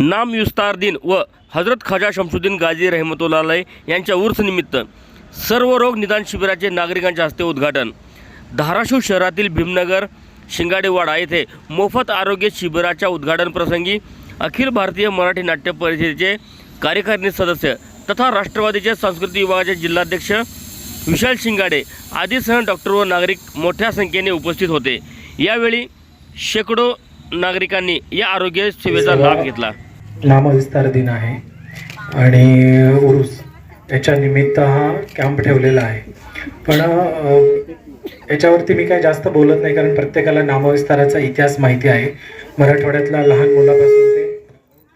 नाम युस्तारदीन व हजरत खाजा शमशुद्दीन गाजी रहमतुल्लाह यांच्या उर्सनिमित्त सर्व रोग निदान शिबिराचे नागरिकांच्या हस्ते उद्घाटन. धाराशिव शहरातील भीमनगर शिंगाडेवाडा येथे मोफत आरोग्य शिबिराच्या उद्घाटन प्रसंगी अखिल भारतीय मराठी नाट्य परिषदेचे कार्यकारिणी सदस्य तथा राष्ट्रवादीचे सांस्कृतिक विभागाचे जिल्हाध्यक्ष विशाल शिंगाडे आदीसह डॉक्टर व नागरिक मोठ्या संख्येने उपस्थित होते. यावेळी शेकडो नागरिकांनी या आरोग्य सेवेचा लाभ घेतला. नामविस्तार दिन आहे. आणि उरूस याच्या निमित्त हा कॅम्प ठेवलेला आहे. पण याच्यावरती मी काही जास्त बोलत नाही कारण प्रत्येकाला नामविस्ताराचा इतिहास माहिती आहे. मराठवाड्यातल्या लहान मुलापासून ते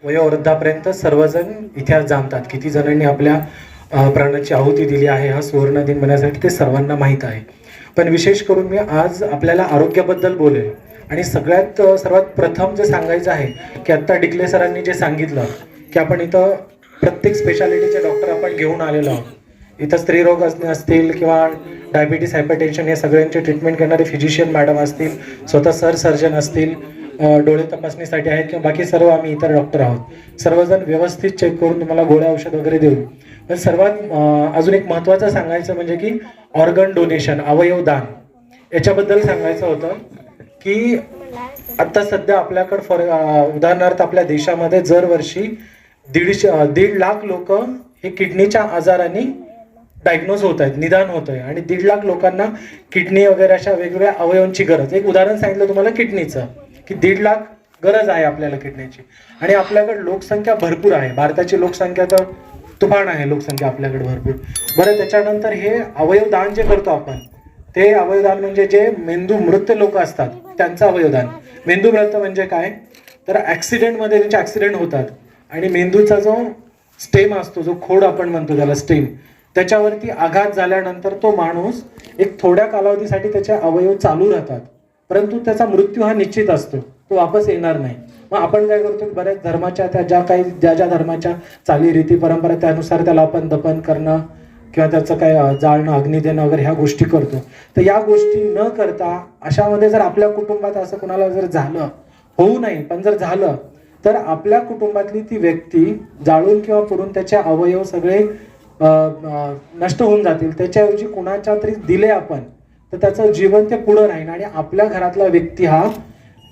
वयोवृद्धापर्यंत सर्वजण इतिहास जाणतात. किती जणांनी आपल्या प्राणाची आहुती दिली आहे हा सुवर्ण दिन म्हणण्यासाठी ते सर्वांना माहीत आहे. पण विशेष करून मी आज आपल्याला आरोग्याबद्दल बोलेल आणि सगळ्यात सर्वात प्रथम जे सांगायचं आहे की आत्ता डिकले सरांनी जे सांगितलं की आपण इथं प्रत्येक स्पेशालिटीचे डॉक्टर आपण घेऊन आलेलो आहोत. इथं स्त्रीरोग असणे असतील किंवा डायबिटीस हायपरटेन्शन हे सगळ्यांचे ट्रीटमेंट करणारे फिजिशियन मॅडम असतील स्वतः सर सर्जन असतील डोळे तपासणीसाठी आहेत किंवा बाकी सर्व आम्ही इतर डॉक्टर आहोत. सर्वजण व्यवस्थित चेक करून तुम्हाला गोळ्या औषध वगैरे देऊ. पण सर्वात अजून एक महत्त्वाचं सांगायचं म्हणजे की ऑर्गन डोनेशन अवयव दान. याच्याबद्दल सांगायचं होतं की आता सध्या आपल्याकडं फॉर उदाहरणार्थ आपल्या देशामध्ये दरवर्षी दीडशे दीड लाख लोक हे किडनीच्या आजाराने डायग्नोज होत आहेत निदान होत आहे. आणि दीड लाख लोकांना किडनी वगैरे अशा वेगवेगळ्या अवयवांची गरज एक उदाहरण सांगितलं तुम्हाला किडनीचं की दीड लाख गरज आहे आपल्याला किडनीची. आणि आपल्याकडे लोकसंख्या भरपूर आहे. भारताची लोकसंख्या तर तुफान आहे लोकसंख्या आपल्याकडे भरपूर. बरं त्याच्यानंतर हे अवयवदान जे करतो आपण ते अवयवदान म्हणजे जे मेंदू मृत लोक असतात त्यांचं अवयवदान. मेंदू मृत म्हणजे काय? तर ॲक्सिडेंटमध्ये त्यांचे ॲक्सिडेंट होतात आणि मेंदूचा जो स्टेम असतो जो खोड आपण म्हणतो त्याला स्टेम त्याच्यावरती आघात झाल्यानंतर तो माणूस एक थोड्या कालावधीसाठी त्याचे अवयव चालू राहतात. परंतु त्याचा मृत्यू हा निश्चित असतो. तो वापस येणार नाही. मग आपण काय करतो की बऱ्याच धर्माच्या त्या ज्या काही ज्या ज्या धर्माच्या चालीरीती परंपरा त्यानुसार त्याला आपण दफन करणं किंवा त्याचं काय जाळणं अग्नी देणं वगैरे ह्या गोष्टी करतो. तर या गोष्टी न करता अशामध्ये जर आपल्या कुटुंबात असं कुणाला जर झालं होऊ नाही पण जर झालं तर आपल्या कुटुंबातली ती व्यक्ती जाळून किंवा पुरून त्याचे अवयव सगळे नष्ट होऊन जातील. त्याच्याऐवजी कुणाच्या तरी दिले आपण तर त्याचं जीवन ते पुढं राहील. आणि आपल्या घरातला व्यक्ती हा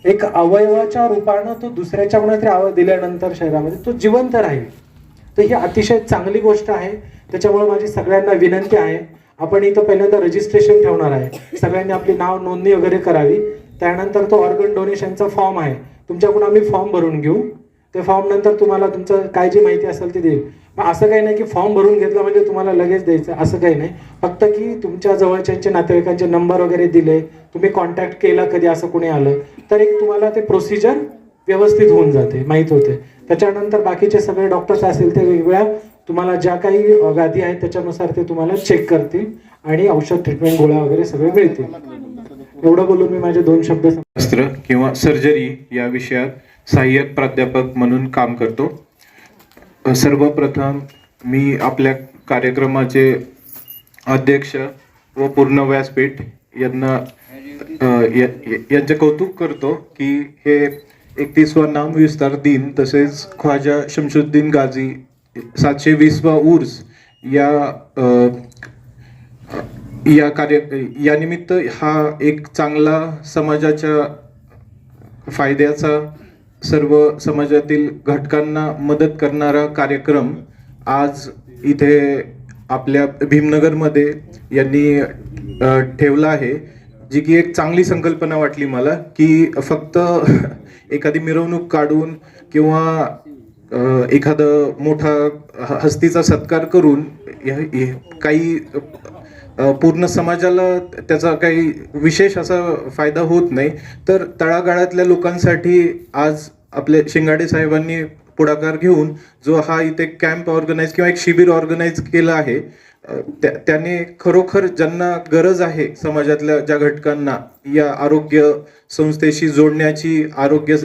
एक अवयवाच्या रूपानं तो दुसऱ्याच्या कोणातरी अवयव दिल्यानंतर शरीरामध्ये तो जिवंत राहील. तर ही अतिशय चांगली गोष्ट आहे. त्याच्यामुळे माझी सगळ्यांना विनंती आहे आपण इथं पहिल्यांदा रजिस्ट्रेशन ठेवणार आहे. सगळ्यांनी आपली नाव नोंदणी वगैरे करावी. त्यानंतर तो ऑर्गन डोनेशनचा फॉर्म आहे. तुमच्याकडून आम्ही फॉर्म भरून घेऊ. ते फॉर्म नंतर तुम्हाला तुमचं काय जी माहिती असेल ती देईल. पण असं काही नाही की फॉर्म भरून घेतला म्हणजे तुम्हाला लगेच द्यायचं असं काही नाही. फक्त की तुमच्या जवळच्यांचे नातेवाईकांचे नंबर वगैरे दिले. तुम्ही कॉन्टॅक्ट केला कधी असं कोणी आलं तर एक तुम्हाला ते प्रोसिजर व्यवस्थित होऊन जाते माहीत होते. त्याच्यानंतर बाकीचे सगळे डॉक्टर्स असतील ते वेगवेगळ्या तुम्हाला ज्या काही गादी आहेत त्याच्यानुसार ते तुम्हाला चेक करतील आणि औषध ट्रीटमेंट गोळ्या वगैरे सगळे मिळतील. एवढं बोलून मी माझे दोन शब्द शास्त्र किंवा सर्जरी या विषयात सहाय्यक प्राध्यापक म्हणून काम करतो. सर्वप्रथम मी आपल्या कार्यक्रमाचे अध्यक्ष व पूर्ण व्यासपीठ यांना या- यांचे कौतुक करतो की हे एकतीसवा नाम विस्तार दिन तसेच ख्वाजा शमशुद्दीन गाझी सातशे वीसवा उर्स या या कार्य या निमित्त हा एक चांगला समाजाच्या फायद्याचा सर्व समाजातील घटकांना मदत करणारा कार्यक्रम आज इथे आपल्या भीमनगरमध्ये यांनी ठेवला आहे जी की एक चांगली संकल्पना वाटली मला की फक्त एखादी मिरवणूक काढून किंवा एखादं मोठा हस्तीचा सत्कार करून काही पूर्ण समाजाला त्याचा काही विशेष असा फायदा होत नाही. तर तळागाळातल्या लोकांसाठी आज आपले शिंगाडे साहेबांनी पुढाकार घेऊन जो हा इथे कॅम्प ऑर्गनाईज किंवा एक शिबिर ऑर्गनाईज केलं आहे त्या- त्याने खरोखर ज्यांना गरज आहे समाजातल्या ज्या घटकांना या आरोग्य संस्थेशी जोडण्याची आरोग्य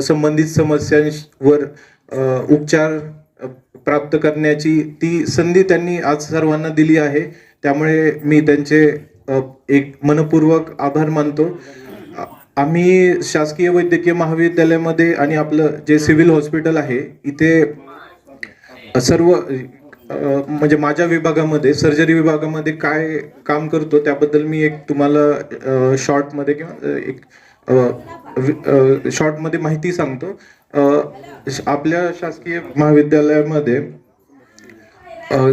संबंधित समस्यांवर उपचार प्राप्त करण्याची ती संधी त्यांनी आज सर्वांना दिली आहे. त्यामुळे मी त्यांचे एक मनपूर्वक आभार मानतो. आम्ही शासकीय वैद्यकीय महाविद्यालयामध्ये आणि आपलं जे सिव्हिल हॉस्पिटल आहे इथे सर्व म्हणजे माझ्या विभागामध्ये सर्जरी विभागामध्ये काय काम करतो त्याबद्दल मी एक तुम्हाला शॉर्टमध्ये किंवा एक शॉर्टमध्ये माहिती सांगतो. आपल्या शासकीय महाविद्यालयामध्ये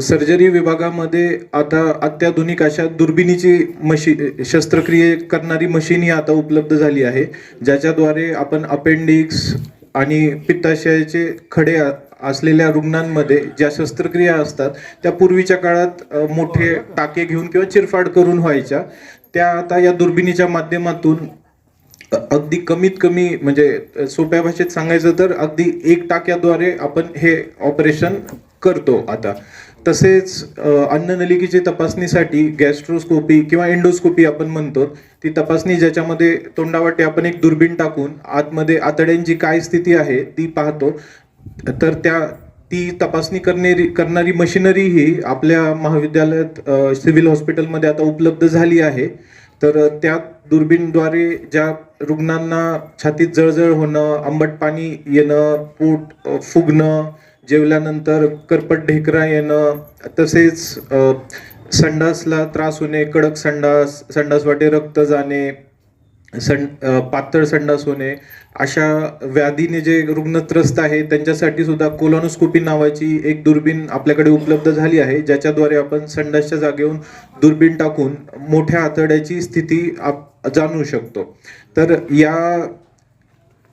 सर्जरी विभागामध्ये आता अत्याधुनिक अशा दुर्बिणीची मशी शस्त्रक्रिये करणारी मशीन ही आता उपलब्ध झाली आहे ज्याच्याद्वारे आपण अपेंडिक्स आणि पित्ताशयाचे खडे असलेल्या रुग्णांमध्ये ज्या शस्त्रक्रिया असतात त्या पूर्वीच्या काळात मोठे टाके घेऊन किंवा चिरफाड करून व्हायच्या त्या आता या दुर्बिणीच्या माध्यमातून अगदी कमीत कमी म्हणजे सोप्या भाषेत सांगायचं तर अगदी एक टाक्याद्वारे आपण हे ऑपरेशन करतो आता. तसेच अन्ननलिकेची तपासणीसाठी गॅस्ट्रोस्कोपी किंवा एंडोस्कोपी आपण म्हणतो ती तपासणी ज्याच्यामध्ये तोंडावाटे आपण एक दुर्बीण टाकून आतमध्ये आतड्यांची काय स्थिती आहे ती पाहतो. तर त्या ती तपासणी करणारी करणारी मशिनरी ही आपल्या महाविद्यालयात सिव्हिल हॉस्पिटलमध्ये आता उपलब्ध झाली आहे. तर त्यात दुर्बीणद्वारे ज्या रुग्णांना छातीत जळजळ होणं आंबट पाणी येणं पोट फुगणं जेवल्यानंतर करपट ढेकरा येणं तसेच संडासला त्रास होणे कडक संडास संडास वाटे रक्त जाणे सं पातळ संडास होणे अशा व्याधीने जे रुग्ण त्रस्त आहे त्यांच्यासाठी सुद्धा कोलॉनोस्कोपी नावाची एक दुर्बीण आपल्याकडे उपलब्ध झाली आहे ज्याच्याद्वारे आपण संडासच्या जागेहून दुर्बीण टाकून मोठ्या आतड्याची स्थिती आप जाणू शकतो. तर या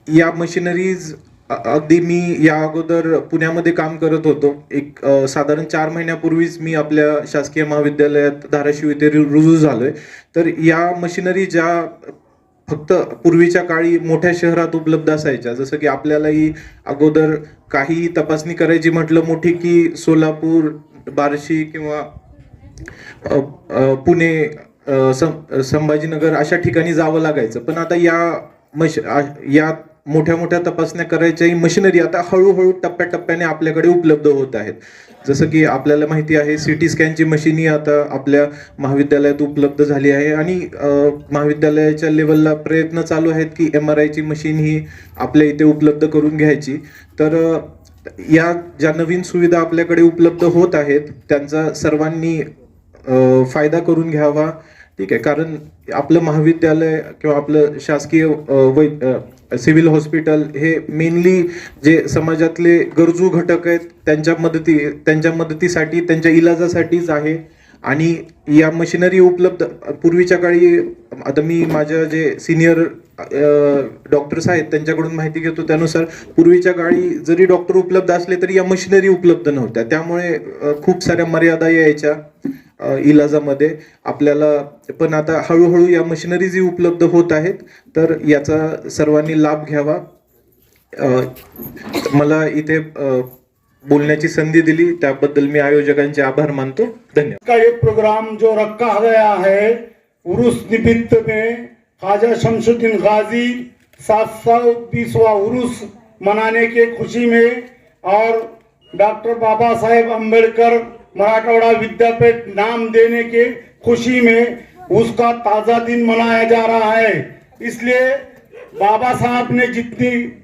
या मशिनरीज अगदी मी या अगोदर पुण्यामध्ये काम करत होतो. एक साधारण चार महिन्यापूर्वीच मी आपल्या शासकीय महाविद्यालयात धाराशिव इथे रुजू झालोय. तर या मशिनरी ज्या फक्त पूर्वीच्या काळी मोठ्या शहरात उपलब्ध असायच्या जसं की आपल्यालाही अगोदर काही तपासणी करायची म्हटलं मोठी की सोलापूर बार्शी किंवा पुणे सं- संभाजीनगर अशा ठिकाणी जावं लागायचं. पण आता या मश या मोठ्या मोठ्या तपासण्या करायच्याही मशिनरी आता हळूहळू टप्प्याटप्प्याने आपल्याकडे उपलब्ध होत आहेत. जसं की आपल्याला माहिती आहे सी टी स्कॅनची मशीनही आता आपल्या महाविद्यालयात उपलब्ध झाली आहे आणि महाविद्यालयाच्या लेवलला प्रयत्न चालू आहेत की एम आर आयची मशीन ही आपल्या इथे उपलब्ध करून घ्यायची. तर या ज्या नवीन सुविधा आपल्याकडे उपलब्ध होत आहेत त्यांचा सर्वांनी फायदा करून घ्यावा. ठीक आहे? कारण आपलं महाविद्यालय किंवा आपलं शासकीय वै सिव्हिल हॉस्पिटल हे मेनली जे समाजातले गरजू घटक आहेत त्यांच्या मदती त्यांच्या मदतीसाठी त्यांच्या इलाजासाठीच आहे. आणि या मशिनरी उपलब्ध पूर्वीच्या काळी आता मी माझ्या जे सिनियर डॉक्टर्स आहेत त्यांच्याकडून माहिती घेतो त्यानुसार पूर्वीच्या काळी जरी डॉक्टर उपलब्ध असले तरी या मशिनरी उपलब्ध नव्हत्या. त्यामुळे खूप साऱ्या मर्यादा यायच्या. इलाजामध्ये आपल्याला पण आता हळूहळू या मशिनरीजही उपलब्ध होत आहेत तर याचा सर्वांनी लाभ घ्यावा. मला इथे बोलण्याची संधी दिली त्याबद्दल मी आयोजकांचे आभार मानतो. धन्यवाद. का एक प्रोग्राम जो रखा गया है उर्स निमित्त में ख्वाजा शमशुद्दीन गाजी सात सौ बीसवा उर्स मनाने के खुशी में और डॉक्टर बाबा साहेब अम्बेडकर मराठवाड़ा विद्यापीठ नाम देने के खुशी में उसका ताज़ा दिन मनाया जा रहा है। इसलिए बाबा साहब ने जितनी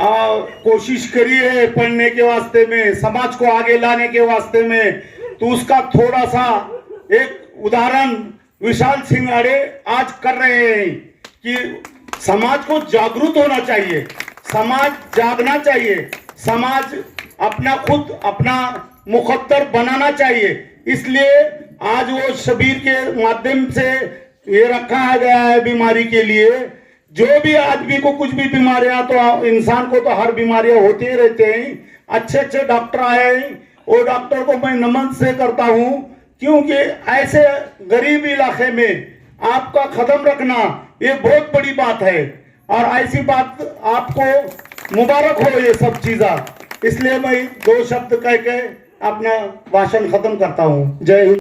आ, कोशिश करी है पढ़ने के वास्ते में समाज को आगे लाने के वास्ते में तो उसका थोड़ा सा एक उदाहरण विशाल सिंह अड़े आज कर रहे हैं कि समाज को जागरूक होना चाहिए समाज जागना चाहिए समाज अपना खुद अपना मुखद्दर बनाना चाहिए। इसलिए आज वो शबीर के माध्यम से ये रखा गया है बीमारी के लिए। जो भी आदमी को कुछ भी बीमारियाँ तो इंसान को तो हर बीमारियाँ होती ही रहते हैं। अच्छे अच्छे डॉक्टर आए हैं। वो डॉक्टर को मैं नमन से करता हूँ, क्योंकि ऐसे गरीब इलाके में आपका कदम रखना ये बहुत बड़ी बात है। और ऐसी बात आपको मुबारक हो ये सब चीज़ा। इसलिए मैं दो शब्द कह के अपना भाषण खत्म करता हूँ. जय हिंद.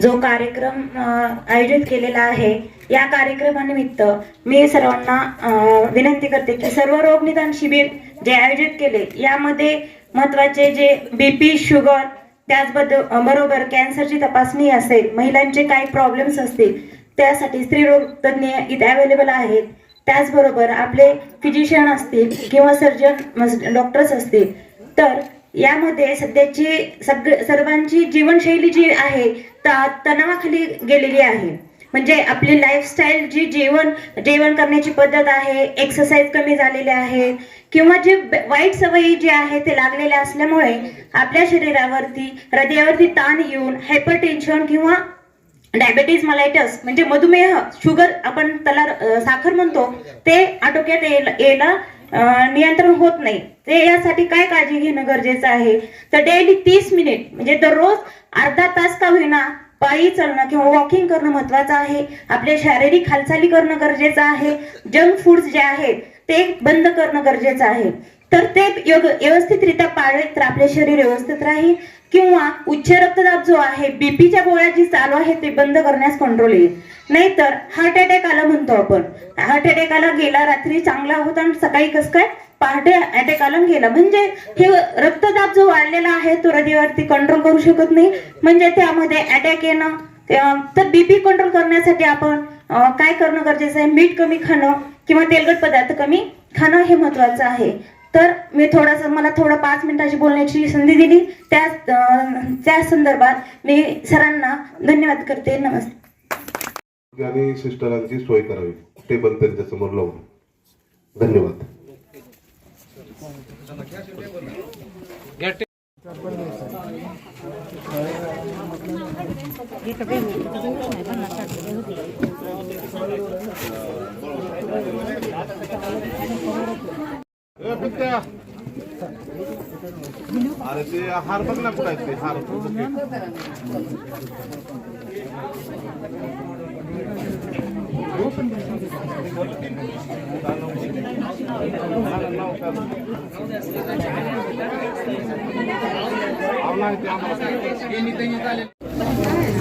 जो कार्यक्रम आयोजित केलेला आहे या कार्यक्रमानिमित्त मी सर्वांना विनंती करते की सर्व रोग निदान शिबिर जे आयोजित केले यामध्ये महत्त्वाचे जे बी पी शुगर त्याचबद्दल बरोबर कॅन्सरची तपासणी असेल महिलांचे काही प्रॉब्लेम्स असतील त्यासाठी स्त्री रोग तज्ज्ञ इथे अवेलेबल आहेत. त्याचबरोबर आपले फिजिशियन असतील किंवा सर्जन डॉक्टर्स असतील तर यामध्ये सध्याची सग सर्वांची जीवनशैली जी आहे ता तणावाखाली गेलेली आहे. म्हणजे आपली लाईफस्टाईल जी जेवण जेवण करण्याची पद्धत आहे एक्सरसाइज कमी झालेली आहे किंवा जे वाईट सवयी जे आहे ते लागलेल्या असल्यामुळे आपल्या शरीरावरती हृदयावरती ताण येऊन हायपरटेन्शन किंवा डायबेटीज मलायटस म्हणजे मधुमेह शुगर आपण त्याला साखर म्हणतो ते आटोक्यात यायला नियंत्रण होत नाही. ते यासाठी काय काळजी घेणं गरजेचं आहे? तर डेली तीस मिनिट म्हणजे दररोज अर्धा तास का होईना पायी चालणं किंवा वॉकिंग करणं महत्वाचं आहे. आपले शारीरिक हालचाली करणं गरजेचं आहे. जंक फूड्स जे आहेत ते बंद करणं गरजेचं आहे. तर ते योग व्यवस्थितरित्या पाळले तर आपले शरीर व्यवस्थित राहील. किंवा उच्च रक्तदाब जो आहे बीपीच्या गोळ्या जी चालू आहे ते बंद करण्यास कंट्रोल येईल. नाहीतर हार्ट अटॅक आला म्हणतो आपण. हार्ट अटॅक आला गेला रात्री चांगला होता आणि सकाळी कस काय? पहाटे अटॅक आला गेला. म्हणजे हे रक्तदाब जो वाढलेला आहे तो हृदयावरती कंट्रोल करू शकत नाही. म्हणजे त्यामध्ये अटॅक येणं तर बीपी कंट्रोल करण्यासाठी आपण काय करणं गरजेचं आहे? मीठ कमी खाणं किंवा तेलकट पदार्थ कमी खाणं हे महत्वाचं आहे. तर मी थोडंसं मला थोडं पाच मिनिटाची बोलण्याची संधी दिली. त्या त्या संदर्भात मी सरांना धन्यवाद करते. नमस्ते. आणि सिस्टरांची सोय करावी. टेबल त्यांच्यासमोर लावून. धन्यवाद. अरे ते हार बघ ना कुठं ते हार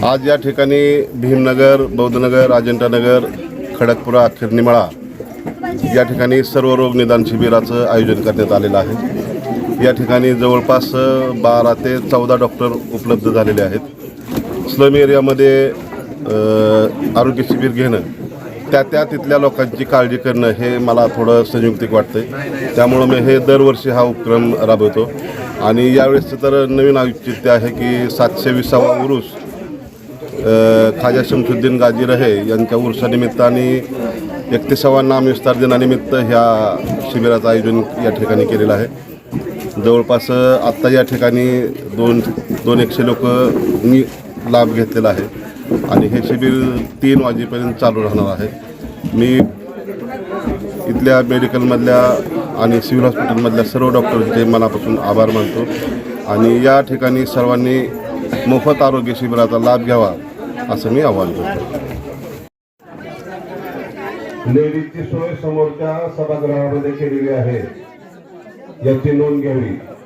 आज या ठिकाणी भीमनगर बौद्धनगर अजंठानगर खडकपुरा खिरनिमळा या ठिकाणी सर्व रोग निदान शिबिराचं आयोजन करण्यात आलेलं आहे. या ठिकाणी जवळपास बारा ते चौदा डॉक्टर उपलब्ध झालेले आहेत. स्लम एरियामध्ये आरोग्य शिबिर घेणं त्या त्या तिथल्या लोकांची काळजी करणं हे मला थोडं संयुक्तिक वाटतं त्यामुळं मी हे दरवर्षी हा उपक्रम राबवतो. आणि यावेळेसचं तर नवीन औचित्य आहे की सातशे विसावा उरूस खाजा शमशुद्दीन गाजी रहे यांच्या उर्सानिमित्त आणि एकतीसावा नामविस्तार दिनानिमित्त ह्या शिबिराचं आयोजन या ठिकाणी केलेलं आहे. जवळपास आत्ता या ठिकाणी दोन दोन एकशे लोकांनी लाभ घेतलेला आहे. आणि हे शिबिर तीन वाजेपर्यंत चालू राहणार आहे. मी इथल्या मेडिकलमधल्या आणि सिव्हिल हॉस्पिटलमधल्या सर्व डॉक्टरांचे मनापासून आभार मानतो. आणि या ठिकाणी सर्वांनी मोफत आरोग्य शिबिराचा लाभ घ्यावा असं मी आवाहन करतो. लेडीजची सोय समोरच्या सभागृहामध्ये केलेली आहे. याची नोंद घ्यावी.